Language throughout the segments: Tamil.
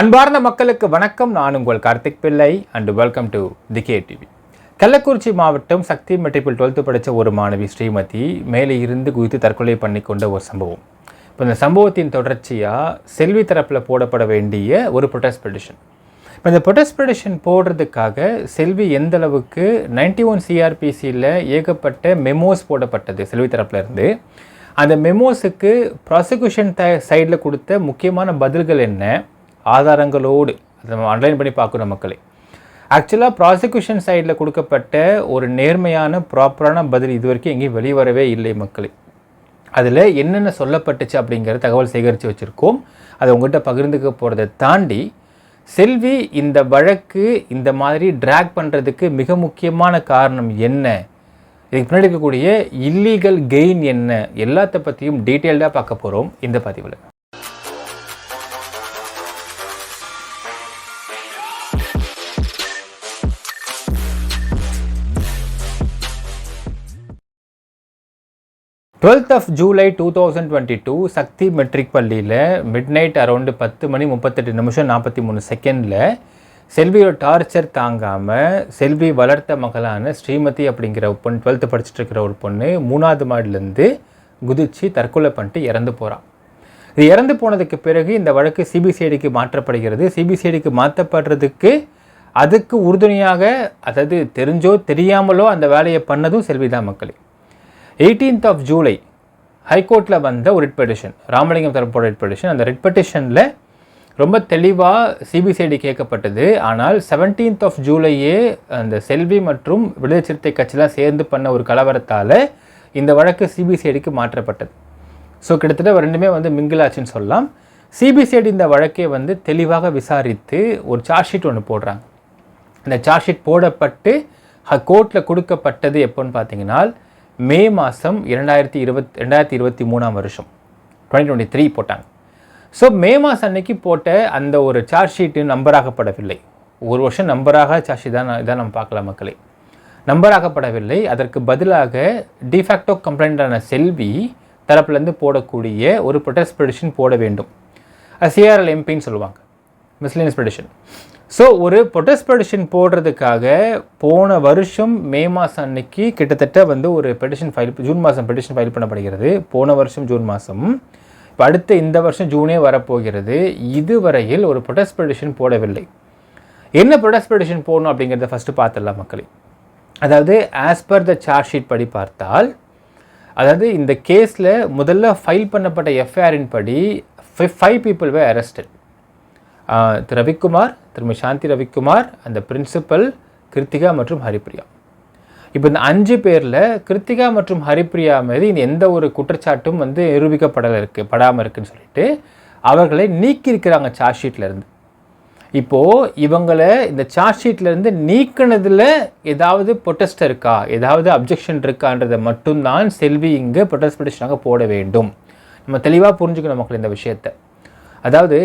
அன்பார்ந்த மக்களுக்கு வணக்கம். நான் உங்கள் Karthik Pillai and welcome to the K TV Kallakurichi மாவட்டம் சக்தி மெட்ரிப்பில் டுவெல்த்து படித்த ஒரு மாணவி ஸ்ரீமதி மேலே இருந்து குதித்து தற்கொலை பண்ணி கொண்ட ஒரு சம்பவம். இப்போ இந்த சம்பவத்தின் தொடர்ச்சியாக செல்வி தரப்பில் போடப்பட வேண்டிய ஒரு ப்ரொட்டஸ்ட் பெடிஷன் இப்போ இந்த ப்ரொட்டஸ்ட் பெடிஷன் போடுறதுக்காக செல்வி எந்த அளவுக்கு நைன்டி ஒன் சிஆர்பிசியில் ஏகப்பட்ட மெமோஸ் போடப்பட்டது செல்வி தரப்புல இருந்து. அந்த மெமோஸுக்கு ப்ராசிக்யூஷன் த சைடில் கொடுத்த முக்கியமான பதில்கள் என்ன? ஆதாரங்களோடு அதை நம்ம அண்டர்லைன் பண்ணி பார்க்குறோம் மக்களை. ஆக்சுவலாக ப்ராசிக்யூஷன் சைடில் கொடுக்கப்பட்ட ஒரு நேர்மையான ப்ராப்பரான பதில் இது வரைக்கும் எங்கேயும் வெளிவரவே இல்லை மக்களை. அதில் என்னென்ன சொல்லப்பட்டுச்சு அப்படிங்கிற தகவல் சேகரித்து வச்சுருக்கோம். அதை உங்கள்கிட்ட பகிர்ந்துக்க போகிறத தாண்டி செல்வி இந்த வழக்கு இந்த மாதிரி ட்ராக் பண்ணுறதுக்கு மிக முக்கியமான காரணம் என்ன? இதுக்கு பின்னாடி இருக்கக்கூடிய இல்லீகல் கெயின் என்ன? எல்லாத்த பற்றியும் டீட்டெயில்டாக பார்க்க போகிறோம் இந்த பதிவில். Twelfth of July two thousand twenty two Sakthi matric பள்ளியில் மிட் நைட் அரௌண்டு பத்து மணி முப்பத்தெட்டு நிமிஷம் நாற்பத்தி மூணு செகண்டில் செல்வியோட டார்ச்சர் தாங்காமல் செல்வி வளர்த்த மகளான ஸ்ரீமதி அப்படிங்கிற ஒரு பொண்ணு டுவெல்த்து படிச்சுட்டு இருக்கிற ஒரு பொண்ணு மூணாவது மாடிலேருந்து குதிச்சு தற்கொலை பண்ணிட்டு இறந்து போகிறான் இது இறந்து போனதுக்கு பிறகு இந்த வழக்கு சிபிசிஐடிக்கு மாற்றப்படுகிறது. சிபிசிஐடிக்கு மாற்றப்படுறதுக்கு அதுக்கு உறுதுணையாக அதாவது தெரிஞ்சோ தெரியாமலோ அந்த வேலையை பண்ணதும் செல்வி தான் மக்களே. எயிட்டீன்த் ஆஃப் ஜூலை ஹைகோர்ட்டில் வந்த ஒரு ரிட் பெட்டிஷன் ராமலிங்கம் தரப்போட ரிட் பெட்டிஷன் அந்த ரிட் பெட்டிஷனில் ரொம்ப தெளிவாக சிபிசிஐடி கேட்கப்பட்டது. ஆனால் செவன்டீன்த் ஆஃப் ஜூலையே அந்த செல்வி மற்றும் விடுதலை சிறுத்தை கட்சிலாம் சேர்ந்து பண்ண ஒரு கலவரத்தால் இந்த வழக்கு சிபிசிஐடிக்கு மாற்றப்பட்டது. ஸோ கிட்டத்தட்ட ரெண்டுமே வந்து மிங்கிளாச்சுன்னு சொல்லலாம். சிபிசிஐடி இந்த வழக்கை வந்து தெளிவாக விசாரித்து ஒரு சார்ஜ் ஷீட் ஒன்று போடுறாங்க. இந்த சார்ஜ் ஷீட் போடப்பட்டு கோர்ட்டில் கொடுக்கப்பட்டது எப்போன்னு பார்த்தீங்கன்னா மே மாதம் இரண்டாயிரத்தி இருபத் ரெண்டாயிரத்தி இருபத்தி மூணாம் வருஷம். டுவெண்ட்டி டுவெண்ட்டி த்ரீ போட்டாங்க. ஸோ மே மாதம் அன்னைக்கு போட்ட அந்த ஒரு சார்ஜ் ஷீட்டு நம்பராகப்படவில்லை. ஒரு வருஷம் நம்பராக சார்ஜ் ஷீட் தான் இதான் நம்ம பார்க்கலாம் மக்களை. நம்பராகப்படவில்லை. அதற்கு பதிலாக டிஃபேக்டோ கம்ப்ளைண்டான செல்வி தரப்புலேருந்து போடக்கூடிய ஒரு ப்ரொட்டஸ்ட் பெடிஷன் போட வேண்டும். சிஆர்எல் எம்பின்னு சொல்லுவாங்க. மிஸ்லினியஸ் பெடிஷன் ஸோ ஒரு ப்ரொடெஸ்ட் பெடிஷன் போடுறதுக்காக போன வருஷம் மே மாதம் அன்னைக்கு கிட்டத்தட்ட வந்து ஒரு பெடிஷன் ஃபைல் ஜூன் மாதம் பெடிஷன் ஃபைல் பண்ணப்படுகிறது. போன வருஷம் ஜூன் மாதம் இப்போ அடுத்த இந்த வருஷம் ஜூனே வரப்போகிறது. இதுவரையில் ஒரு ப்ரொடெஸ்ட் பெடிஷன் போடவில்லை. என்ன ப்ரொடெஸ்ட் பெடிஷன் போடணும் அப்படிங்கிறத ஃபஸ்ட்டு பார்த்துடலாம் மக்களை. அதாவது as per the charge sheet படி பார்த்தால் அதாவது இந்த கேஸில் முதல்ல ஃபைல் பண்ணப்பட்ட எஃப்ஐஆரின் படி ஃபைவ் பீப்புள் வே அரெஸ்டட் திரு ரவிக்குமார் திருமதி சாந்தி ரவிக்குமார் அந்த பிரின்சிபல் கிருத்திகா மற்றும் ஹரிப்ரியா. இப்போ இந்த அஞ்சு பேரில் கிருத்திகா மற்றும் ஹரிப்ரியா மீது இந்த எந்த ஒரு குற்றச்சாட்டும் வந்து நிரூபிக்கப்படலை இருக்குது படாமல் இருக்குன்னு சொல்லிட்டு அவர்களை நீக்கியிருக்கிறாங்க சார்ஜ் ஷீட்லேருந்து இப்போது இவங்களை இந்த சார்ஜ் ஷீட்லேருந்து நீக்கினதில் ஏதாவது ப்ரொட்டஸ்ட் இருக்கா? ஏதாவது அப்ஜெக்ஷன் இருக்கான்றதை மட்டும்தான் செல்வி இங்கே பொட்டஸ்ட் பெட்டிஷனாக போட வேண்டும். நம்ம தெளிவாக புரிஞ்சுக்கணும் மக்கள் இந்த விஷயத்தை. அதாவது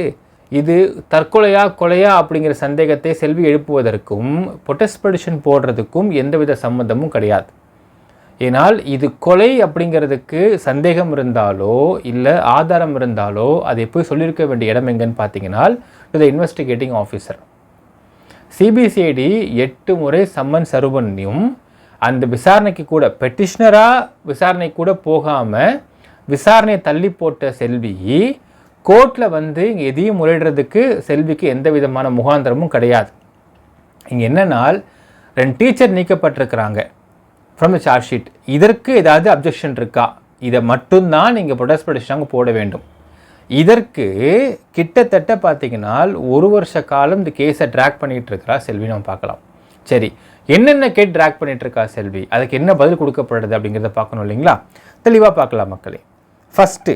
இது தற்கொலையா கொலையா அப்படிங்கிற சந்தேகத்தை செல்வி எழுப்புவதற்கும் பொட்டஸ்பெடிஷன் போடுறதுக்கும் எந்தவித சம்மந்தமும் கிடையாது. ஏனால் இது கொலை அப்படிங்கிறதுக்கு சந்தேகம் இருந்தாலோ இல்லை ஆதாரம் இருந்தாலோ அதை போய் சொல்லியிருக்க வேண்டிய இடம் எங்கன்னு பார்த்தீங்கன்னா to the investigating officer CBCID எட்டு முறை சம்மன் சர்வ் பண்ணியும் அந்த விசாரணைக்கு கூட பெட்டிஷனராக விசாரணை கூட போகாமல் விசாரணையை தள்ளி போட்ட செல்வி கோர்ட்டில் வந்து இங்கே எதையும் முறையிடுறதுக்கு செல்விக்கு எந்த விதமான முகாந்திரமும் கிடையாது. இங்கே என்னென்னால் ரெண்டு டீச்சர் நீக்கப்பட்டிருக்கிறாங்க. ஃப்ரம் த சார்ஜ் ஷீட் இதற்கு ஏதாவது அப்ஜெக்ஷன் இருக்கா? இதை மட்டும்தான் நீங்கள் ப்ரொடெஸ்ட் பெடிஷனாக போட வேண்டும். இதற்கு கிட்டத்தட்ட பார்த்தீங்கன்னா ஒரு வருஷ காலம் இந்த கேஸை ட்ராக் பண்ணிகிட்டு இருக்கிறா செல்வி. நம்ம பார்க்கலாம். சரி என்னென்ன கேட் ட்ராக் பண்ணிகிட்டு இருக்கா செல்வி? அதுக்கு என்ன பதில் கொடுக்கப்படுறது அப்படிங்கிறத பார்க்கணும் இல்லைங்களா? தெளிவாக பார்க்கலாம் மக்களே. ஃபஸ்ட்டு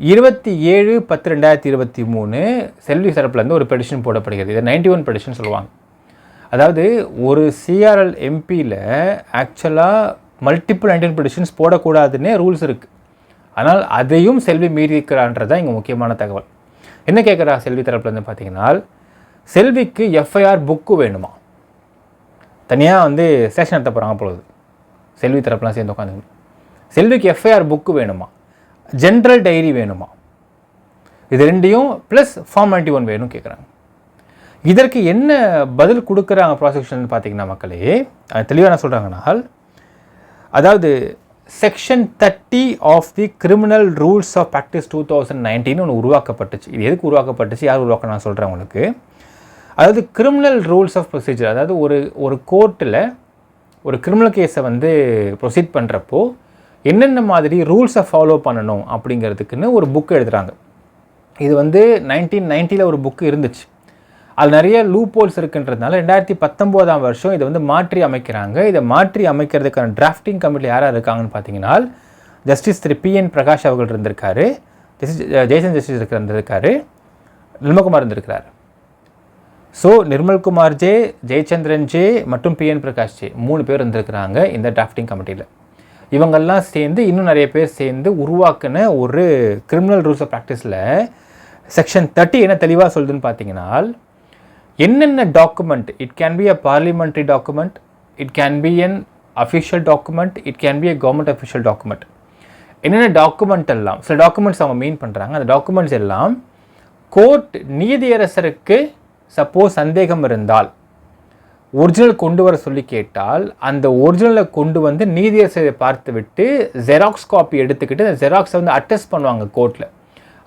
இருபத்தி ஏழு பத்து ரெண்டாயிரத்தி இருபத்தி மூணு செல்வி தரப்புலேருந்து ஒரு பெடிஷன் போடப்படுகிறது. இதை நைன்டி ஒன் பெடிஷன் சொல்லுவாங்க. அதாவது ஒரு சிஆர்எல் எம்பியில் ஆக்சுவலாக மல்டிபிள் நைன்டி ஒன் பெடிஷன்ஸ் போடக்கூடாதுன்னே ரூல்ஸ் இருக்குது ஆனால் அதையும் செல்வி மீறி இங்கே முக்கியமான தகவல். என்ன கேட்குறா செல்வி தரப்புலேருந்து பார்த்தீங்கன்னா செல்விக்கு எஃப்ஐஆர் புக்கு வேணுமா? தனியாக வந்து ஸ்டேஷன் நடத்த போகிறாங்க பொழுது. செல்வி தரப்புலாம் சேர்ந்து உட்காந்து செல்விக்கு எஃப்ஐஆர் புக்கு வேணுமா? ஜென்ரல் டைரி வேணுமா? இது ரெண்டையும் ப்ளஸ் ஃபார்ம் நைன்டி ஒன் வேணும் கேட்குறாங்க இதற்கு என்ன பதில் கொடுக்குறாங்க ப்ராசிக்யூஷன் பார்த்தீங்கன்னா மக்களே தெளிவாக என்ன சொல்கிறாங்கனால் அதாவது section thirty of the criminal rules of practice two thousand nineteen ஒன்று உருவாக்கப்பட்டுச்சு. இது எதுக்கு உருவாக்கப்பட்டுச்சு? யார் உருவாக்க நான் சொல்கிறேன் உங்களுக்கு. அதாவது கிரிமினல் ரூல்ஸ் ஆஃப் ப்ரொசீஜர் அதாவது ஒரு ஒரு கோர்ட்டில் ஒரு கிரிமினல் கேஸை வந்து ப்ரொசீட் பண்ணுறப்போ என்னென்ன மாதிரி ரூல்ஸை ஃபாலோ பண்ணணும் அப்படிங்கிறதுக்குன்னு ஒரு புக் எழுதுகிறாங்க இது வந்து நைன்டீன் நைன்ட்டியில் ஒரு புக்கு இருந்துச்சு. அது நிறைய லூப்போல்ஸ் இருக்குன்றதுனால ரெண்டாயிரத்தி பத்தொம்போதாம் வருஷம் இதை வந்து மாற்றி அமைக்கிறாங்க. இதை மாற்றி அமைக்கிறதுக்கான டிராஃப்டிங் கமிட்டியில் யாராக இருக்காங்கன்னு பார்த்தீங்கன்னா ஜஸ்டிஸ் திரு பி என் பிரகாஷ் அவர்கள் இருந்திருக்காரு. ஜஸ்டிஸ் ஜெய்சன் ஜஸ்டிஸ் இருக்கிற இருந்திருக்காரு. நிர்மல்குமார் இருந்திருக்கிறார். So Nirmalkumar J Jayachandran J மற்றும் பி என் பிரகாஷ் ஜே மூணு பேர் இருந்திருக்கிறாங்க இந்த டிராஃப்டிங் கமிட்டியில் இவங்கெல்லாம் சேர்ந்து இன்னும் நிறைய பேர் சேர்ந்து உருவாக்கின ஒரு கிரிமினல் ரூல்ஸ் ஆஃப் ப்ராக்டிஸில் செக்ஷன் தேர்ட்டி என்ன தெளிவாக சொல்லுதுன்னு பார்த்தீங்கன்னா என்னென்ன document it can be a parliamentary document it can be an official document it can be a government official document என்னென்ன டாக்குமெண்ட் எல்லாம்? சில டாக்குமெண்ட்ஸ் அவங்க மீன் பண்ணுறாங்க அந்த டாக்குமெண்ட்ஸ் எல்லாம் கோர்ட் நீதியரசருக்கு சப்போஸ் சந்தேகம் இருந்தால் ஒரிஜினல் கொண்டு வர சொல்லி கேட்டால் அந்த ஒரிஜினலை கொண்டு வந்து நீதியரசரை பார்த்து விட்டு ஜெராக்ஸ் காப்பி எடுத்துக்கிட்டு அந்த ஜெராக்ஸை வந்து அட்டஸ்ட் பண்ணுவாங்க கோர்ட்டில்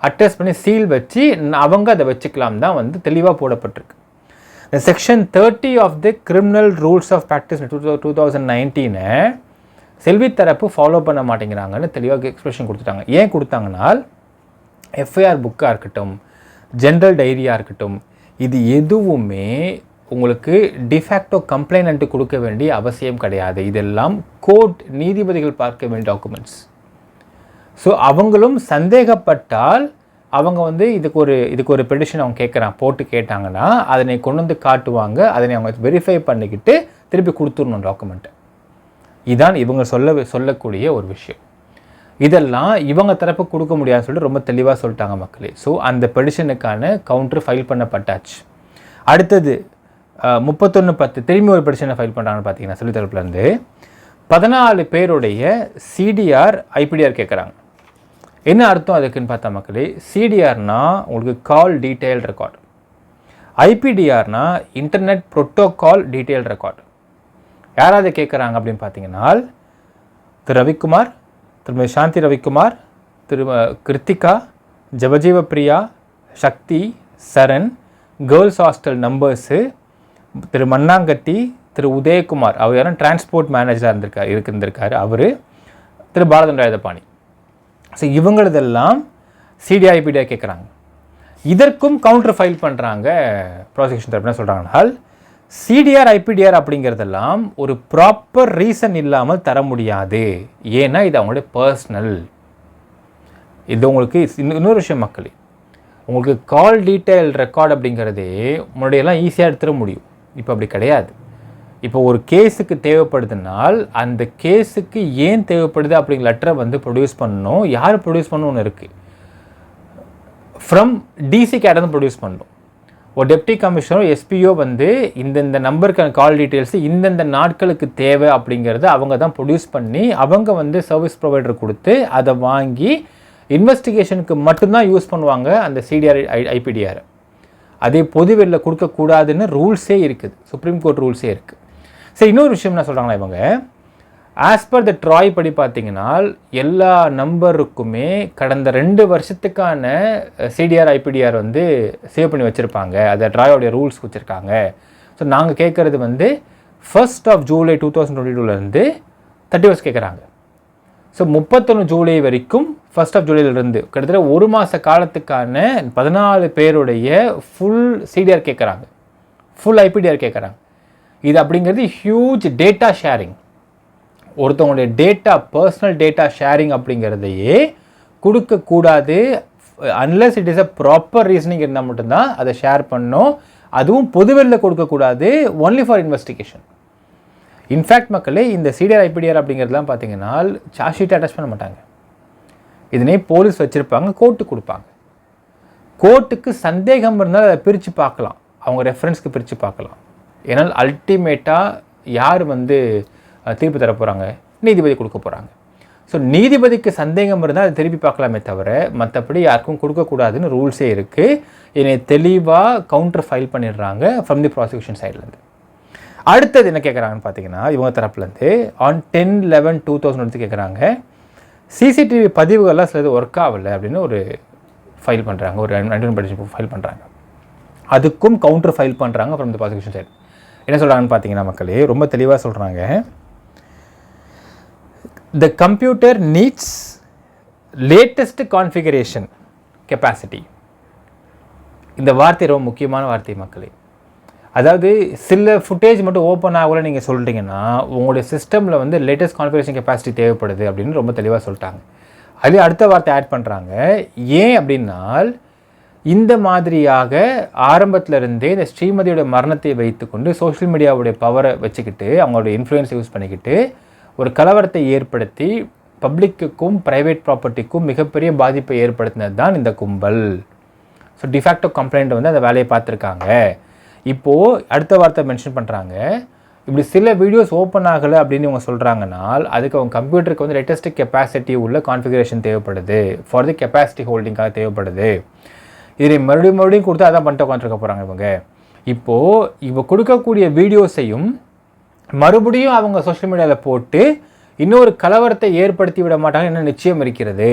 அட்டஸ்ட் பண்ணி சீல் வச்சு அவங்க அதை வச்சுக்கலாம் தான் வந்து தெளிவாக போடப்பட்டிருக்கு. இந்த section thirty of the criminal rules of practice two two thousand நைன்டீனை Selvi தரப்பு ஃபாலோ பண்ண மாட்டேங்கிறாங்கன்னு தெளிவாக எக்ஸ்பிரஷன் கொடுத்துட்டாங்க. ஏன் கொடுத்தாங்கன்னா எஃப்ஐஆர் புக்காக இருக்கட்டும் ஜென்ரல் டைரியாக இருக்கட்டும் இது எதுவுமே உங்களுக்கு டிஃபேக்டோ கம்ப்ளைண்ட்டு கொடுக்க வேண்டிய அவசியம் கிடையாது. இதெல்லாம் கோர்ட் நீதிபதிகள் பார்க்க வேண்டிய டாக்குமெண்ட்ஸ் ஸோ அவங்களும் சந்தேகப்பட்டால் அவங்க வந்து இதுக்கு ஒரு இதுக்கு ஒரு பெடிஷன் அவங்க கேட்குறான் போட்டு கேட்டாங்கன்னா அதனை கொண்டு வந்து காட்டுவாங்க அதனை அவங்க வெரிஃபை பண்ணிக்கிட்டு திருப்பி கொடுத்துடணும் டாக்குமெண்ட்டை இதான் இவங்க சொல்ல சொல்லக்கூடிய ஒரு விஷயம். இதெல்லாம் இவங்க தரப்பு கொடுக்க முடியாதுன்னு சொல்லிட்டு ரொம்ப தெளிவாக சொல்லிட்டாங்க மக்களே. ஸோ அந்த பெடிஷனுக்கான கவுண்டர் ஃபைல் பண்ணப்பட்டாச்சு. அடுத்தது முப்பத்தொன்று பத்து. திரும்பி ஒரு பெடிஷனை ஃபைல் பண்ணுறாங்கன்னு பார்த்தீங்கன்னா சொல்லி தரப்புலேருந்து பதினாலு பேருடைய சிடிஆர் ஐபிடிஆர் கேட்குறாங்க என்ன அர்த்தம் அதுக்குன்னு பார்த்தா மக்களே சிடிஆர்னா உங்களுக்கு கால் டீட்டெயில் ரெக்கார்டு ஐபிடிஆர்னா இன்டர்நெட் ப்ரோட்டோகால் டீட்டெயில் ரெக்கார்டு யாராவது கேட்குறாங்க அப்படின்னு பார்த்தீங்கன்னா திரு ரவிக்குமார் திருமதி சாந்தி ரவிக்குமார் திரு Kiruthika ஜபஜீவ Priya Sakthi Saran girls hostel numbers திரு மண்ணாங்கட்டி திரு உதயகுமார் அவர் யாரும் டிரான்ஸ்போர்ட் மேனேஜராக இருந்திருக்கார். இருந்திருக்காரு அவர் திரு பாரதன் ராஜபாணி. ஸோ இவங்களதெல்லாம் சிடிஐபிடியா கேட்குறாங்க இதற்கும் கவுண்டர் ஃபைல் பண்ணுறாங்க ப்ராசிக்யூஷன் தரப்புனா என்ன சிடிஆர் ஐபிடிஆர் அப்படிங்கிறதெல்லாம் ஒரு ப்ராப்பர் ரீசன் இல்லாமல் தர முடியாது. ஏன்னா இது அவங்களுடைய பர்சனல் இது உங்களுக்கு இன்னொரு விஷயம் மக்களே. உங்களுக்கு கால் டீட்டெயில் ரெக்கார்ட் அப்படிங்கிறதே முன்னாடியெல்லாம் ஈஸியாக எடுத்துட முடியும். இப்போ அப்படி கிடையாது. இப்போ ஒரு கேஸுக்கு தேவைப்படுதுனால் அந்த கேஸுக்கு ஏன் தேவைப்படுது அப்படிங்கிற லெட்டரை வந்து ப்ரொடியூஸ் பண்ணணும். யார் ப்ரொடியூஸ் பண்ணணும்னு இருக்குது ஃப்ரம் டிசி கேட்டதும் ப்ரொடியூஸ் பண்ணணும். ஒரு டெப்டி கமிஷனர் எஸ்பிஓ வந்து இந்தந்த நம்பருக்கான கால் டீட்டெயில்ஸு இந்தந்த நாட்களுக்கு தேவை அப்படிங்கிறத அவங்க தான் ப்ரொடியூஸ் பண்ணி அவங்க வந்து சர்வீஸ் ப்ரொவைடர் கொடுத்து அதை வாங்கி இன்வெஸ்டிகேஷனுக்கு மட்டும்தான் யூஸ் பண்ணுவாங்க அந்த சிடிஆர் ஐபிடிஆரை அதே பொதுவெளியில் கொடுக்கக்கூடாதுன்னு ரூல்ஸே இருக்குது. சுப்ரீம் கோர்ட் ரூல்ஸே இருக்குது சரி இன்னொரு விஷயம் என்ன சொல்கிறாங்களா இவங்க? ஆஸ் பர் த ட்ராய் படி பார்த்தீங்கன்னா எல்லா நம்பருக்குமே கடந்த ரெண்டு வருஷத்துக்கான சிடிஆர் ஐபிடிஆர் வந்து சேவ் பண்ணி வச்சுருப்பாங்க. அதை ட்ராயோடைய ரூல்ஸ் வச்சுருக்காங்க. ஸோ நாங்கள் கேட்குறது வந்து first of July two thousand twenty டூலேருந்து தேர்ட்டி ஃபர்ஸ்ட் கேட்குறாங்க. ஸோ முப்பத்தொன்று ஜூலை வரைக்கும் ஃபர்ஸ்ட் ஆஃப் ஜூலையிலிருந்து கிட்டத்தட்ட ஒரு மாத காலத்துக்கான பதினாலு பேருடைய ஃபுல் சிடிஆர் கேட்குறாங்க ஃபுல் ஐபிடிஆர் கேட்குறாங்க இது அப்படிங்கிறது ஹியூஜ் டேட்டா ஷேரிங் ஒருத்தவங்களுடைய டேட்டா பர்சனல் டேட்டா ஷேரிங் அப்படிங்கிறதையே கொடுக்கக்கூடாது. Unless it is a proper reasoning இருந்தால் மட்டும்தான் அதை ஷேர் பண்ணோம் அதுவும் பொதுவெளியில் கொடுக்கக்கூடாது. ஒன்லி ஃபார் இன்வெஸ்டிகேஷன் இன்ஃபேக்ட் மக்களே இந்த சிடிஆர் ஐபிடிஆர் அப்படிங்கிறதுலாம் பார்த்தீங்கன்னா சார்ஜ் அட்டச் அட்டாச் பண்ண மாட்டாங்க. இதனே போலீஸ் வச்சுருப்பாங்க கோர்ட்டுக்கு கொடுப்பாங்க. கோர்ட்டுக்கு சந்தேகம் இருந்தால் அதை பிரித்து பார்க்கலாம். அவங்க ரெஃபரன்ஸ்க்கு பிரித்து பார்க்கலாம். ஏன்னால் அல்டிமேட்டாக யார் வந்து தீர்ப்பு தர போகிறாங்க நீதிபதி கொடுக்க போகிறாங்க ஸோ நீதிபதிக்கு சந்தேகம் இருந்தால் அதை திருப்பி பார்க்கலாமே தவிர மற்றபடி யாருக்கும் கொடுக்கக்கூடாதுன்னு ரூல்ஸே இருக்குது என்னை தெளிவாக கவுண்டர் ஃபைல் பண்ணிடுறாங்க ஃப்ரம் தி ப்ராசிக்யூஷன் சைட்லேருந்து அடுத்தது என்ன கேட்குறாங்கன்னு பார்த்தீங்கன்னா இவங்க தரப்புலேருந்து on ten eleven two thousand வந்து கேட்குறாங்க சிசிடிவி பதிவுகள்லாம் சிலது ஒர்க் ஆகலை அப்படின்னு ஒரு ஃபைல் பண்ணுறாங்க ஒரு ரெண்டு ஃபைல் பண்ணுறாங்க அதுக்கும் கவுண்டர் ஃபைல் பண்ணுறாங்க ஃப்ரம் இந்த ப்ராசிக்யூஷன் சைடு என்ன சொல்கிறாங்கன்னு பார்த்தீங்கன்னா மக்களே ரொம்ப தெளிவாக சொல்கிறாங்க the computer needs latest configuration capacity இந்த வார்த்தை ரொம்ப முக்கியமான வார்த்தை மக்களே. அதாவது சில ஃபுட்டேஜ் மட்டும் ஓப்பன் ஆகல நீங்கள் சொல்லிட்டீங்கன்னா உங்களுடைய சிஸ்டமில் வந்து லேட்டஸ்ட் கான்ஃபிகரேஷன் கெப்பாசிட்டி தேவைப்படுது அப்படின்னு ரொம்ப தெளிவாக சொல்லிட்டாங்க. அதுலேயும் அடுத்த வார்த்தை ஆட் பண்ணுறாங்க ஏன் அப்படின்னால் இந்த மாதிரியாக ஆரம்பத்தில் இருந்தே இந்த ஸ்ரீமதியோட மரணத்தை வைத்துக்கொண்டு சோஷியல் மீடியாவுடைய பவரை வச்சுக்கிட்டு அவங்களோட இன்ஃப்ளூயன்ஸை யூஸ் பண்ணிக்கிட்டு ஒரு கலவரத்தை ஏற்படுத்தி பப்ளிக்குக்கும் ப்ரைவேட் ப்ராப்பர்ட்டிக்கும் மிகப்பெரிய பாதிப்பை ஏற்படுத்தினது தான் இந்த கும்பல். ஸோ டிஃபேக்டோ கம்ப்ளைண்ட் வந்து அந்த வேலையை பார்த்துருக்காங்க. இப்போது அடுத்த வார்த்தை மென்ஷன் பண்ணுறாங்க இப்படி சில வீடியோஸ் ஓப்பன் ஆகலை அப்படின்னு இவங்க சொல்கிறாங்கனால் அதுக்கு அவங்க கம்ப்யூட்டருக்கு வந்து லேட்டஸ்ட் கெப்பாசிட்டி உள்ள கான்ஃபிகரேஷன் தேவைப்படுது. ஃபார் தி கெப்பாசிட்டி ஹோல்டிங்காக தேவைப்படுது. இதை மறுபடியும் மறுபடியும் கொடுத்து அதான் பண்ணிட்டு உட்காந்துருக்க போகிறாங்க இவங்க. இப்போது இவ கொடுக்கக்கூடிய வீடியோஸையும் மறுபடியும் அவங்க சோஷியல் மீடியாவில் போட்டு இன்னொரு கலவரத்தை ஏற்படுத்தி விட மாட்டாங்க என்ன நிச்சயம் இருக்கிறது?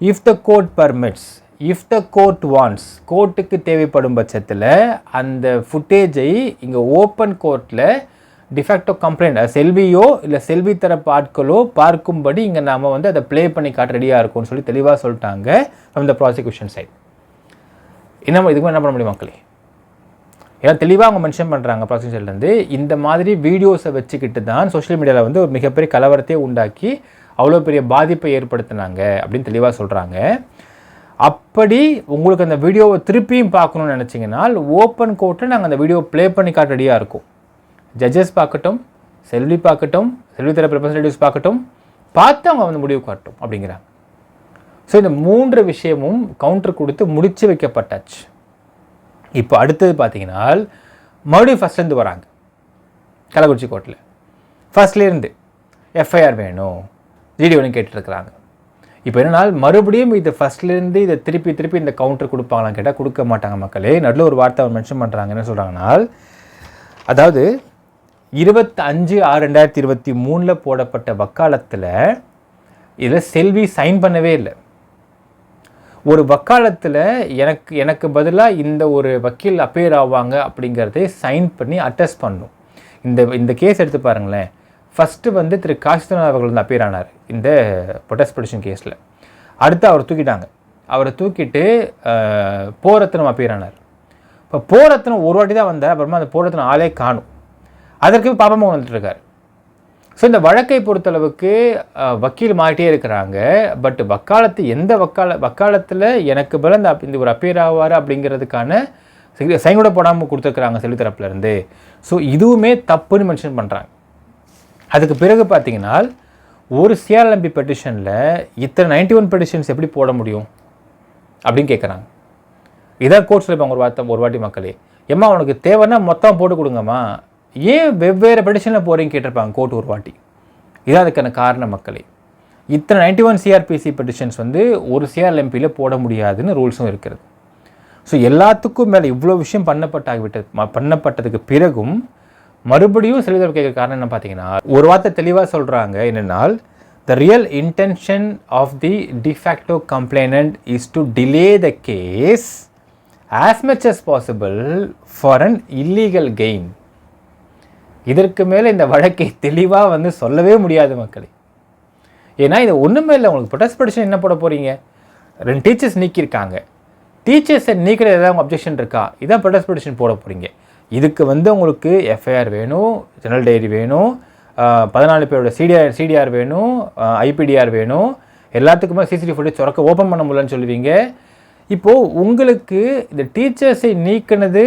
If the court permits if the court wants கோர்ட்டுக்கு தேவைப்படும் பட்சத்தில் அந்த ஃபுட்டேஜை இங்கே ஓப்பன் கோர்ட்டில் டிஃபெக்டோ கம்ப்ளைண்ட் செல்வியோ இல்லை செல்வி தரப்பு ஆட்களோ பார்க்கும்படி இங்கே நாம் வந்து அதை ப்ளே பண்ணி காட்ட ரெடியாக இருக்கும்னு சொல்லி தெளிவாக சொல்லிட்டாங்க ஃப்ரம் த ப்ராசிக்யூஷன் சைட் என்ன இதுக்கு என்ன பண்ண முடியும் மக்களே? ஏன்னா தெளிவாக அவங்க மென்ஷன் பண்ணுறாங்க ப்ராசிக்யூஷன்லேருந்து இந்த மாதிரி வீடியோஸை வச்சுக்கிட்டு தான் சோஷியல் மீடியாவில் வந்து ஒரு மிகப்பெரிய கலவரத்தையே உண்டாக்கி அவ்வளோ பெரிய பாதிப்பை ஏற்படுத்தினாங்க அப்படின்னு தெளிவாக சொல்கிறாங்க அப்படி உங்களுக்கு அந்த வீடியோவை திருப்பியும் பார்க்கணும்னு நினச்சிங்கன்னா ஓப்பன் கோர்ட்டில் நாங்கள் அந்த வீடியோ ப்ளே பண்ணி காட்ட ரெடியாக இருக்கும். ஜட்ஜஸ் பார்க்கட்டும் செல்வி பார்க்கட்டும் செல்வி தர ரெப்ரசன்டேட்டிவ்ஸ் பார்க்கட்டும் பார்த்து அவங்க வந்து முடிவு காட்டும் அப்படிங்கிறாங்க. ஸோ இந்த மூன்று விஷயமும் கவுண்டர் கொடுத்து முடிச்சு வைக்கப்பட்டாச்சு. இப்போ அடுத்தது பார்த்தீங்கன்னா மறுபடியும் ஃபஸ்ட்லேருந்து வராங்க. கள்ளக்குறிச்சி கோர்ட்டில் ஃபஸ்ட்லேருந்து எஃப்ஐஆர் வேணும். ஜிடிஓன்னு கேட்டுருக்குறாங்க இப்போ என்னனால் மறுபடியும் இது ஃபஸ்ட்லேருந்து இதை திருப்பி திருப்பி இந்த கவுண்டர் கொடுப்பாங்களான்னு கேட்டால் கொடுக்க மாட்டாங்க மக்களே. நடுவில் ஒரு வார்த்தை அவர் மென்ஷன் பண்ணுறாங்க என்ன சொல்கிறாங்கன்னா அதாவது இருபத்தஞ்சு ஆறு ரெண்டாயிரத்தி இருபத்தி மூணில் போடப்பட்ட வக்காலத்தில் இதில் செல்வி சைன் பண்ணவே இல்லை. ஒரு வக்காலத்தில் எனக்கு எனக்கு பதிலாக இந்த ஒரு வக்கீல் அப்பேர் ஆவாங்க அப்படிங்கிறதே சைன் பண்ணி அட்டஸ்ட் பண்ணும். இந்த இந்த கேஸ் எடுத்து பாருங்களேன். ஃபஸ்ட்டு வந்து திரு காசிதன் அவர்கள் வந்து அப்பியர் ஆனார் இந்த பொட்டஸ் பெடிஷன் கேஸில் அடுத்து அவர் தூக்கிட்டாங்க. அவரை தூக்கிட்டு போரத்தனம் அப்பேர் ஆனார். இப்போ போரத்தனம் ஒரு வாட்டி தான் வந்தார் அப்புறமா அந்த போரத்தனம் ஆளே காணும். அதற்கு பாப்பமாக வந்துட்டுருக்கார் ஸோ இந்த வழக்கை பொறுத்தளவுக்கு வக்கீல் மாறிட்டே இருக்கிறாங்க. பட் வக்காலத்து எந்த வக்கால வக்காலத்தில் எனக்கு பல இந்த இந்த ஒரு அப்பேர் ஆவார் அப்படிங்கிறதுக்கான சைன் கூட போடாமல் கொடுத்துருக்குறாங்க செல்வித்தரப்புலேருந்து ஸோ இதுவுமே தப்புன்னு மென்ஷன் பண்ணுறாங்க அதுக்கு பிறகு பார்த்தீங்கன்னா ஒரு சிஆர்எல்எம்பி பெட்டிஷனில் இத்தனை நைன்டி ஒன் பெட்டிஷன்ஸ் எப்படி போட முடியும்? அப்படின்னு கேட்குறாங்க. இதான் கோர்ட் சொல்லிப்பாங்க ஒரு வார்த்தை ஒரு வாட்டி மக்களே. ஏம்மா உனக்கு தேவைன்னா மொத்தம் போட்டு கொடுங்கம்மா. ஏன் வெவ்வேறு பெட்டிஷனில் போகிறீங்க கேட்டிருப்பாங்க கோர்ட் ஒரு வாட்டி. இதான் அதுக்கான காரணம் மக்களே. இத்தனை நைன்டி ஒன் சிஆர்பிசி பெட்டிஷன்ஸ் வந்து ஒரு சிஆர்எல்எம்பியில் போட முடியாதுன்னு ரூல்ஸும் இருக்கிறது. ஸோ எல்லாத்துக்கும் மேலே இவ்வளோ விஷயம் பண்ணப்பட்டாகிவிட்டது பண்ணப்பட்டதுக்கு பிறகும் மறுபடியும் செலுத்தல் கேட்குற காரணம் என்ன பார்த்தீங்கன்னா ஒரு வார்த்தை தெளிவாக சொல்கிறாங்க என்னென்னால் the real intention of the de facto complainant is to delay the case as much as possible for an illegal gain இதற்கு மேலே இந்த வழக்கை தெளிவாக வந்து சொல்லவே முடியாது மக்களே. ஏன்னா இது ஒன்றுமே இல்லை உங்களுக்கு ப்ரொடெஸ்ட் பெடிஷன் என்ன போட போகிறீங்க ரெண்டு டீச்சர்ஸ் நீக்கியிருக்காங்க. டீச்சர்ஸை நீக்கிற ஏதாவது அப்ஜெக்ஷன் இருக்கா? இதான் ப்ரொடெஸ்ட் பெடிஷன் போட போகிறீங்க இதுக்கு வந்து உங்களுக்கு எஃப்ஐஆர் வேணும் ஜெனரல் டைரி வேணும் பதினாலு பேரோட சிடிஆர் சிடிஆர் வேணும் ஐபிடிஆர் வேணும். எல்லாத்துக்குமே சிசிடிவி ஃபுட்டேஜ் சுரக்க ஓப்பன் பண்ண முடியலன்னு சொல்லுவீங்க. இப்போது உங்களுக்கு இந்த டீச்சர்ஸை நீக்கினது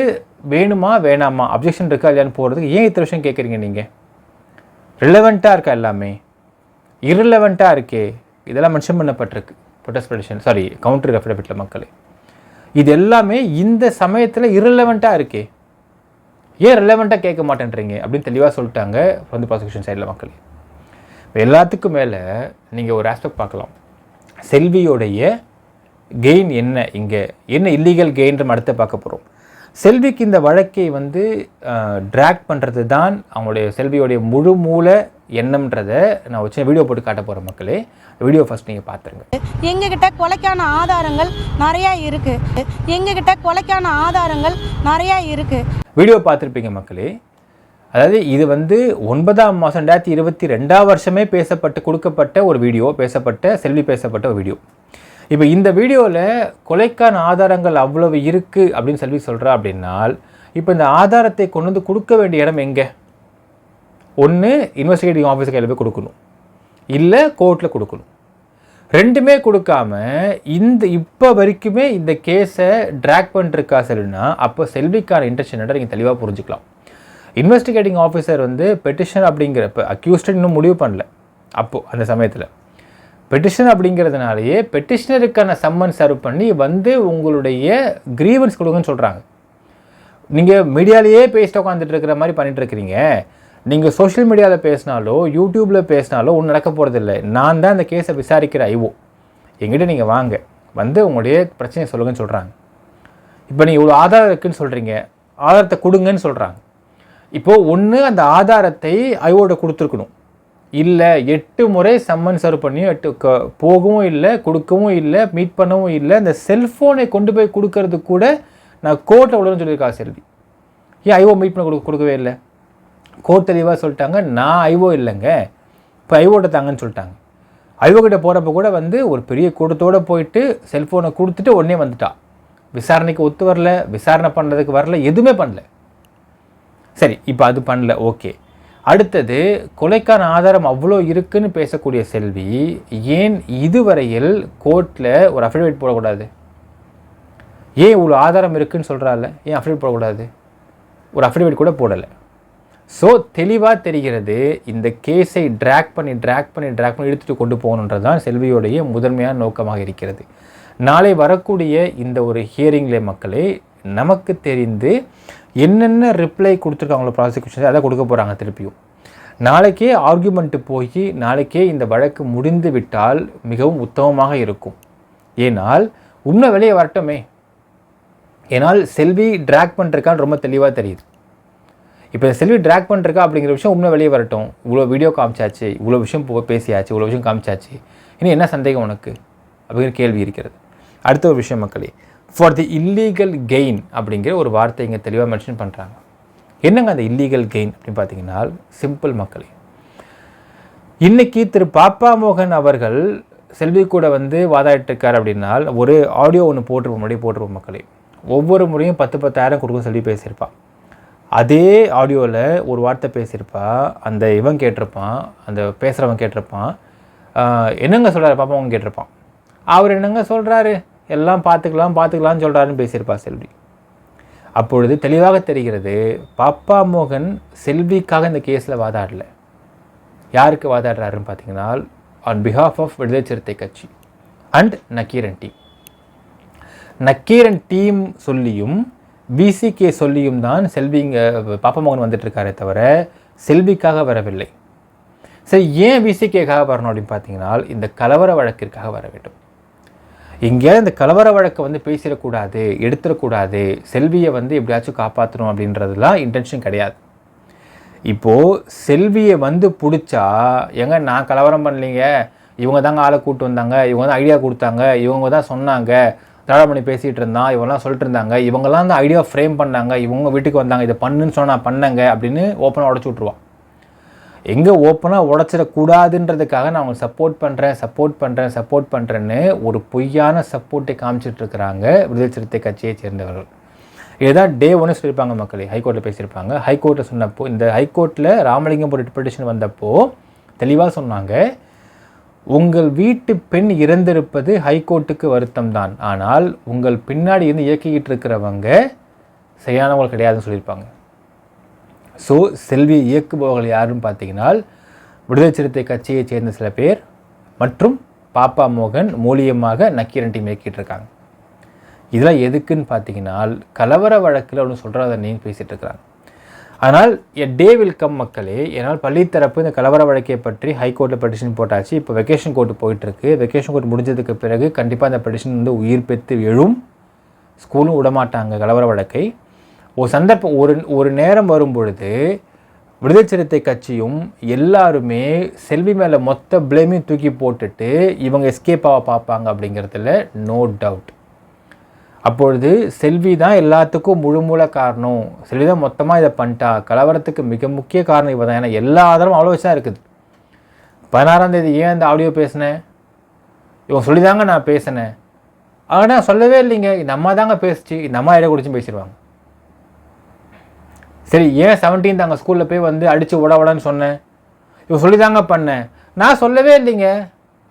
வேணுமா வேணாமா? அப்ஜெக்ஷன் இருக்கா இல்லையான்னு போகிறதுக்கு ஏன் இத்தனை விஷயம் கேட்குறீங்க நீங்கள் ரிலவெண்ட்டாக இருக்கா எல்லாமே? இரிலவெண்ட்டாக இருக்கே. இதெல்லாம் மென்ஷன் பண்ணப்பட்டிருக்கு. ப்ரொட்டஸ்ட் சாரி கவுண்டர் ரெஃபரபிட்டில் மக்களே. இது எல்லாமே இந்த சமயத்தில் இரிலவெண்ட்டாக இருக்கே. ஏன் ரிலவெண்ட்டாக கேட்க மாட்டேன்றீங்க? அப்படின்னு தெளிவாக சொல்லிட்டாங்க வந்து ப்ராசிக்யூஷன் சைடில் மக்கள். எல்லாத்துக்கும் மேலே நீங்கள் ஒரு ஆஸ்பெக்ட் பார்க்கலாம். செல்வியோடைய கெயின் என்ன இங்கே? என்ன இல்லீகல் கெயின்ற அடுத்த பார்க்க போகிறோம் செல்விக்கு இந்த வழக்கை வந்து ட்ராக் பண்ணுறது தான் அவங்களுடைய செல்வியோடைய முழு மூல எண்ணம்ன்றதை நான் வச்சு வீடியோ போட்டு காட்ட போகிறேன் மக்களே. வீடியோ ஃபஸ்ட் நீங்கள் பார்த்துருங்க எங்ககிட்ட கொலைக்கான ஆதாரங்கள் நிறையா இருக்கு. எங்ககிட்ட கொலைக்கான ஆதாரங்கள் நிறையா இருக்கு. வீடியோ பார்த்துருப்பீங்க மக்களே. அதாவது இது வந்து ஒன்பதாம் மாதம் ரெண்டாயிரத்தி இருபத்தி ரெண்டாம் வருஷமே பேசப்பட்டு கொடுக்கப்பட்ட ஒரு வீடியோ பேசப்பட்ட செல்வி பேசப்பட்ட ஒரு வீடியோ இப்போ இந்த வீடியோவில் கொலைக்கான ஆதாரங்கள் அவ்வளவு இருக்குது அப்படின்னு செல்வி சொல்கிறா அப்படின்னால் இப்போ இந்த ஆதாரத்தை கொண்டு வந்து கொடுக்க வேண்டிய இடம் எங்கே? ஒன்று இன்வெஸ்டிகேட்டிங் ஆஃபீஸர் கையில் போய் கொடுக்கணும். இல்லை கோர்ட்டில் கொடுக்கணும். ரெண்டுமே கொடுக்காம இந்த இப்போ வரைக்குமே இந்த கேஸை ட்ராக் பண்ணிருக்கா செல்லுனா அப்போ செல்விக்கான இன்டென்ஷன் நீங்கள் தெளிவாக புரிஞ்சுக்கலாம். இன்வெஸ்டிகேட்டிங் ஆஃபீஸர் வந்து பெட்டிஷன் அப்படிங்கிறப்ப அக்யூஸ்டன் இன்னும் முடிவு பண்ணல. அப்போது அந்த சமயத்தில். பெட்டிஷன் அப்படிங்கிறதுனாலேயே பெட்டிஷனருக்கான சம்மன் சர்வ் பண்ணி வந்து உங்களுடைய கிரீவன்ஸ் கொடுங்கன்னு சொல்கிறாங்க நீங்கள் மீடியாலேயே பேசிட்டு உட்காந்துட்டு இருக்கிற மாதிரி பண்ணிட்டு இருக்கிறீங்க. நீங்கள் சோஷியல் மீடியாவில் பேசினாலோ யூடியூப்பில் பேசினாலோ ஒன்றும் நடக்க போகிறதில்ல நான் தான் அந்த கேஸை விசாரிக்கிற ஐவோ எங்கிட்ட நீங்கள் வாங்க. வந்து உங்களுடைய பிரச்சனையை சொல்லுங்கன்னு சொல்கிறாங்க இப்போ நீங்கள் இவ்வளோ ஆதாரம் இருக்குன்னு சொல்கிறீங்க ஆதாரத்தை கொடுங்கன்னு சொல்கிறாங்க இப்போது ஒன்று அந்த ஆதாரத்தை ஐவோட கொடுத்துருக்கணும். இல்லை எட்டு முறை சம்மன் சர்வ் பண்ணி எட்டு போகவும் இல்லை கொடுக்கவும் இல்லை மீட் பண்ணவும் இல்லை. இந்த செல்ஃபோனை கொண்டு போய் கொடுக்கறது கூட நான் கோர்ட்டை விடணும்னு சொல்லியிருக்கா செல்வி ஏன் ஐஓ மீட் பண்ண கொடு கொடுக்கவே இல்லை? கோர்ட் தெளிவாக சொல்லிட்டாங்க நான் ஐஓ இல்லைங்க. இப்போ ஐஓட்ட தாங்கன்னு சொல்லிட்டாங்க. ஐஓ கிட்ட போகிறப்ப கூட வந்து ஒரு பெரிய கூட்டத்தோடு போயிட்டு செல்ஃபோனை கொடுத்துட்டு உடனே வந்துட்டா. விசாரணைக்கு ஒத்து வரல விசாரணை பண்ணுறதுக்கு வரல எதுவுமே பண்ணல. சரி இப்போ அது பண்ணல ஓகே அடுத்தது கொலைக்கான ஆதாரம் அவ்வளோ இருக்குன்னு பேசக்கூடிய செல்வி ஏன் இதுவரையில் கோர்ட்டில் ஒரு அஃபிடவிட் போடக்கூடாது? ஏன் இவ்வளோ ஆதாரம் இருக்குன்னு சொல்கிறாள் ஏன் அஃபிடவிட் போடக்கூடாது? ஒரு அஃபிடவிட் கூட போடலை. ஸோ தெளிவாக தெரிகிறது இந்த கேஸை ட்ராக் பண்ணி ட்ராக் பண்ணி ட்ராக் பண்ணி எடுத்துகிட்டு கொண்டு போகணுன்றது தான் செல்வியோடைய முதன்மையான நோக்கமாக இருக்கிறது. நாளை வரக்கூடிய இந்த ஒரு ஹியரிங்கில் மக்களே நமக்கு தெரிந்து என்னென்ன ரிப்ளை கொடுத்துருக்காங்களோ ப்ராசிக்யூஷன் அதை கொடுக்க போகிறாங்க திருப்பியும். நாளைக்கே ஆர்குமெண்ட்டு போய் நாளைக்கே இந்த வழக்கு முடிந்து விட்டால் மிகவும் உத்தமமாக இருக்கும். ஏனால் உண்மை வெளியே வரட்டுமே. ஏனால் செல்வி ட்ராக் பண்ணுறக்கான்னு ரொம்ப தெளிவாக தெரியுது. இப்போ செல்வி ட்ராக் பண்ணிருக்கா அப்படிங்கிற விஷயம் உண்மை வெளியே வரட்டும். இவ்வளோ வீடியோ காமிச்சாச்சு இவ்வளோ விஷயம் பேசியாச்சு இவ்வளோ விஷயம் காமிச்சாச்சு. இன்னும் என்ன சந்தேகம் உனக்கு? அப்படிங்கிற கேள்வி இருக்கிறது. அடுத்த ஒரு விஷயம் மக்களே. ஃபார் தி இல்லீகல் கெயின் அப்படிங்கிற ஒரு வார்த்தை இங்கே தெளிவாக மென்ஷன் பண்ணுறாங்க என்னங்க அந்த இல்லீகல் கெயின் அப்படின்னு பார்த்தீங்கன்னா சிம்பிள் மக்களே. இன்னைக்கு திரு பாப்பா மோகன் அவர்கள் செல்வி கூட வந்து வாதாடிட்டு இருக்கார் அப்படின்னால் ஒரு ஆடியோ ஒன்று போட்டிருப்போம் முன்னாடி போட்டிருப்போம் மக்களே. ஒவ்வொரு முறையும் பத்து பத்தாயிரம் கொடுக்க சொல்லி பேசியிருப்பான் அதே ஆடியோவில் ஒரு வார்த்தை பேசியிருப்பா. அந்த இவன் கேட்டிருப்பான் அந்த பேசுகிறவன் கேட்டிருப்பான். என்னங்க சொல்கிறாரு பாப்பா அவங்க கேட்டிருப்பான்? அவர் என்னங்க சொல்கிறாரு எல்லாம் பார்த்துக்கலாம் பார்த்துக்கலாம்னு சொல்கிறாருன்னு பேசியிருப்பா செல்வி. அப்பொழுது தெளிவாக தெரிகிறது பாப்பா மோகன் செல்விக்காக இந்த கேஸில் வாதாடல. யாருக்கு வாதாடுறாருன்னு பார்த்தீங்கன்னா on behalf of Viduthalai Siruthai Katchi and Nakkheeran team Nakkheeran team சொல்லியும் பிசிகே சொல்லியும் தான் செல்வி இங்கே பாப்பமோகன் வந்துட்டு இருக்காரே தவிர செல்விக்காக வரவில்லை. சரி ஏன் பிசிகேக்காக வரணும் அப்படின்னு பார்த்தீங்கன்னா இந்த கலவர வழக்கிற்காக வர வேண்டும். எங்கேயாவது இந்த கலவர வழக்கை வந்து பேசிடக்கூடாது எடுத்துடக்கூடாது செல்வியை வந்து எப்படியாச்சும் காப்பாற்றணும் அப்படின்றதுலாம் இன்டென்ஷன் கிடையாது. இப்போது செல்வியை வந்து பிடிச்சா எங்க நான் கலவரம் பண்ணலீங்க இவங்க தாங்க ஆளை கூப்பிட்டு வந்தாங்க இவங்க தான் ஐடியா கொடுத்தாங்க இவங்க தான் சொன்னாங்க திராடமணி பேசிகிட்டு இருந்தான் இவங்கெல்லாம் சொல்லிட்டு இருந்தாங்க இவங்கெல்லாம் அந்த ஐடியா ஃப்ரேம் பண்ணாங்க இவங்க வீட்டுக்கு வந்தாங்க இதை பண்ணுன்னு சொன்னால் பண்ணங்க பண்ணேங்க அப்படின்னு ஓப்பனாக உடச்சி விட்ருவான் எங்கே ஓப்பனாக உடச்சிடக்கூடாதுன்றதுக்காக நான் அவங்க சப்போர்ட் பண்ணுறேன் சப்போர்ட் பண்ணுறேன் சப்போர்ட் பண்ணுறேன்னு ஒரு பொய்யான சப்போர்ட்டை காமிச்சிட்ருக்கிறாங்க விடுதலை சிறுத்தை கட்சியை சேர்ந்தவர்கள். இதுதான் டே ஒன்று சொல்லியிருப்பாங்க மக்களே. ஹைகோர்ட்டில் பேசியிருப்பாங்க. ஹைகோர்ட்டில் சொன்னப்போ இந்த ஹைகோர்ட்டில் ராமலிங்கம் ஒரு பெட்டிஷன் வந்தப்போ தெளிவாக சொன்னாங்க உங்கள் வீட்டு பெண் இறந்திருப்பது ஹைகோர்ட்டுக்கு வருத்தம் தான். ஆனால் உங்கள் பின்னாடி இருந்து இயக்கிக்கிட்டு இருக்கிறவங்க சரியானவங்க கிடையாதுன்னு சொல்லியிருப்பாங்க. ஸோ செல்வியை இயக்குபவர்கள் யாருன்னு பார்த்தீங்கன்னா விடுதலை சிறுத்தை கட்சியைச் சேர்ந்த சில பேர் மற்றும் பாப்பா மோகன் மூலியமாக நக்கீரன் டீம் இயக்கிட்டு இருக்காங்க இதெல்லாம் எதுக்குன்னு பார்த்தீங்கன்னா கலவர வழக்கில் ஒன்று சொல்கிறத நீ பேசிகிட்டு இருக்கிறாங்க ஆனால் எ டே வில் கம் மக்களே பள்ளி பள்ளித்தரப்பு இந்த கலவர வழக்கை பற்றி ஹைகோர்ட்டில் பெட்டிஷன் போட்டாச்சு. இப்போ வெக்கேஷன் கோர்ட்டு போயிட்டுருக்கு. வெக்கேஷன் கோர்ட் முடிஞ்சதுக்கு பிறகு கண்டிப்பாக அந்த பெட்டிஷன் வந்து உயிர் பெற்று எழும். ஸ்கூலும் விடமாட்டாங்க கலவர வழக்கை. ஒரு சந்தர்ப்பம் ஒரு ஒரு நேரம் வரும்பொழுது விடுதலை சிறுத்தை கட்சியும் எல்லாருமே செல்வி மேலே மொத்த பிளேமையும் தூக்கி போட்டுட்டு இவங்க எஸ்கேப் ஆக பார்ப்பாங்க அப்படிங்கிறதுல நோ டவுட் அப்பொழுது செல்வி தான் எல்லாத்துக்கும் முழு மூல காரணம். செல்வி தான் மொத்தமாக இதை பண்ணிட்டா கலவரத்துக்கு மிக முக்கிய காரணம் இவ தான். ஏன்னா எல்லா ஆதாரமும் அவ்வளோ வச்சா இருக்குது. பதினாறாம் தேதி ஏன் இந்த ஆடியோ பேசினேன் இவன் சொல்லிதாங்க நான் பேசினேன். ஆனால் சொல்லவே இல்லைங்க. இந்த அம்மா தாங்க பேசிச்சு. இந்த அம்மா இடம் குடிச்சும் பேசிடுவாங்க. சரி ஏன் செவன்டீன்த் அங்கே ஸ்கூலில் போய் வந்து அடித்து உட உடன்னு சொன்னேன் இவன் சொல்லி தாங்க பண்ணேன் நான் சொல்லவே இல்லைங்க.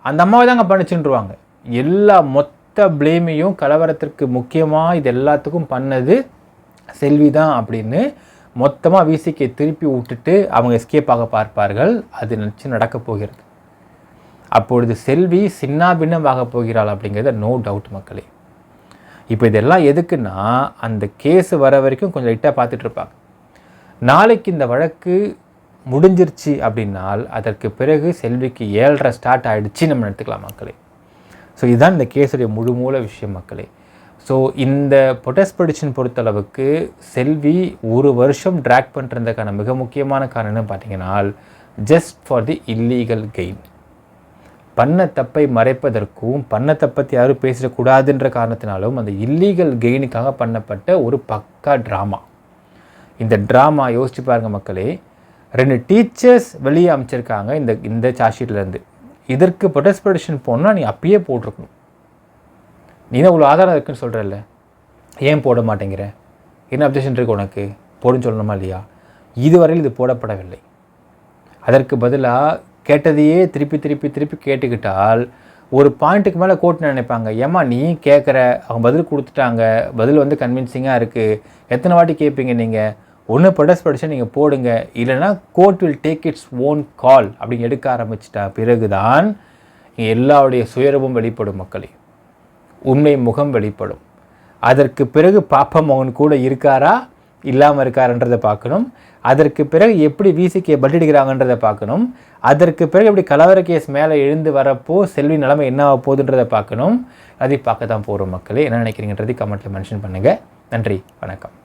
அந்த அம்மாவை தாங்க பண்ணிச்சுன்ருவாங்க எல்லா மொத்த ப்ளேமையும் கலவரத்திற்கு முக்கியமாக இது எல்லாத்துக்கும் பண்ணது செல்வி தான் அப்படின்னு மொத்தமாக விசிக்கை திருப்பி விட்டுட்டு அவங்க எஸ்கேப் ஆக பார்ப்பார்கள். அது நினச்சி நடக்கப் போகிறது. அப்பொழுது செல்வி சின்னாபின்னமாக போகிறாள் அப்படிங்கிறத நோ டவுட் மக்களே. இப்போ இதெல்லாம் எதுக்குன்னா அந்த கேஸ் வர வரைக்கும் கொஞ்சம் லைட்டாக பார்த்துட்ருப்பாங்க நாளைக்கு இந்த வழக்கு முடிஞ்சிருச்சு அப்படின்னால் அதற்கு பிறகு செல்விக்கு ஏழரை ஸ்டார்ட் ஆகிடுச்சு நம்ம எடுத்துக்கலாம் மக்களே. ஸோ இதுதான் இந்த கேஸுடைய முழு மூல விஷயம் மக்களே. ஸோ இந்த பொட்டஸ் பெடிஷன் பொறுத்தளவுக்கு செல்வி ஒரு வருஷம் ட்ராக் பண்ணுறதுக்கான மிக முக்கியமான காரணம் பார்த்தீங்கன்னா just for the illegal gain பண்ண தப்பை மறைப்பதற்கும் பண்ண தப்பத்தை யாரும் பேசிடக்கூடாதுன்ற காரணத்தினாலும் அந்த இல்லீகல் கெயினுக்காக பண்ணப்பட்ட ஒரு பக்கா ட்ராமா இந்த ட்ராமா யோசிச்சு பாருங்க மக்களே. ரெண்டு டீச்சர்ஸ் வெளியே அமைச்சிருக்காங்க இந்த இந்த சார்ஜ்ஷீட்லேருந்து இதற்கு ப்ரொடெஸ்பெடிஷன் போடணும்னா நீ அப்பயே போட்டிருக்கணும். நீ தான் இவ்வளோ ஆதாரம் இருக்குன்னு சொல்கிறல்ல ஏன் போட மாட்டேங்கிற? என்ன அப்ஜெக்ஷன் இருக்கு உனக்கு? போடுன்னு சொல்லணுமா இல்லையா? இதுவரையில் இது போடப்படவில்லை. அதற்கு பதிலாக கேட்டதையே திருப்பி திருப்பி திருப்பி கேட்டுக்கிட்டால் ஒரு பாயிண்ட்டுக்கு மேலே கோர்ட் நினைப்பாங்க. ஏம்மா நீ கேட்குற அவங்க பதில் கொடுத்துட்டாங்க. பதில் வந்து கன்வின்சிங்காக இருக்குது எத்தனை வாட்டி கேட்பீங்க நீங்கள் ஒன்று ப்ரொடக்ஸ் படிச்சா நீங்கள் போடுங்க. இல்லைன்னா court will take its own call அப்படின்னு எடுக்க ஆரம்பிச்சிட்டா பிறகுதான் தான் எல்லாருடைய சுயரபும் வெளிப்படும் மக்களே. உண்மை முகம் வெளிப்படும். அதற்கு பிறகு பாப்பம் அவன் கூட இருக்காரா? இல்லாமல் இருக்காருன்றதை பார்க்கணும். அதற்கு பிறகு எப்படி விசிகே பட்டிடுகிறாங்கன்றதை பார்க்கணும். அதற்கு பிறகு எப்படி கலவர கேஸ் மேலே எழுந்து வரப்போ செல்வி நிலைமை என்ன ஆக போகுதுன்றதை பார்க்கணும். அதை பார்க்க தான் போகிறோம் மக்களே. என்ன நினைக்கிறீங்கன்றதை கமெண்ட்டில் மென்ஷன் பண்ணுங்கள் நன்றி. வணக்கம்.